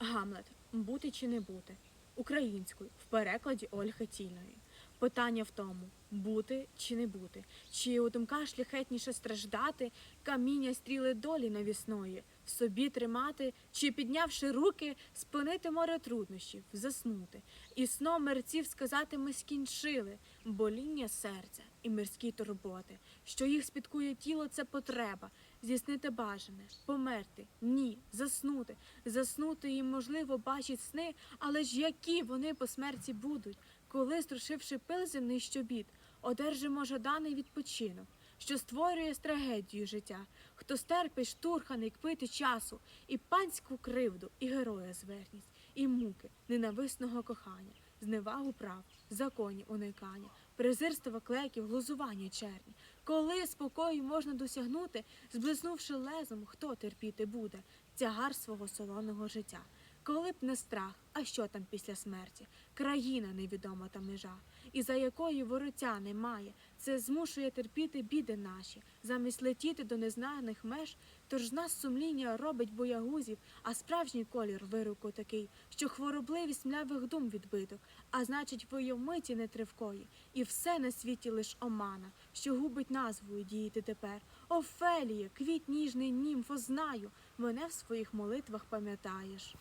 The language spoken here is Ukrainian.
Гамлет. Бути чи не бути? Українською. В перекладі Ольги Тільної. Питання в тому, бути чи не бути, чи у думках шляхетніше страждати, каміння стріли долі навісної, в собі тримати, чи піднявши руки, спинити море труднощів, заснути, і сном мерців сказати ми скінчили, боління серця і мирські турботи, що їх спіткує тіло, це потреба, здійснити бажане, померти, ні, заснути, заснути і, можливо, бачить сни, але ж які вони по смерті будуть, коли, струшивши пил земний щобіт, одержимо жаданий відпочинок, що створює трагедію життя, хто стерпить штурханий кпити часу, і панську кривду, і героя зверність, і муки ненависного кохання, зневагу прав, законів уникання, презирства клеків, глузування черні. Коли спокою можна досягнути, зблиснувши лезом, хто терпіти буде тягар свого солоного життя. Коли б не страх, а що там після смерті? Країна невідома та межа, і за якої вороття немає, це змушує терпіти біди наші, замість летіти до незнаних меж. Тож з нас сумління робить боягузів, а справжній колір вируку такий, що хворобливість млявих дум відбиток, а значить, войовмиті нетривкої, і все на світі лиш омана, що губить назвою діяти тепер. Офелія, квіт ніжний німфо, знаю, мене в своїх молитвах пам'ятаєш.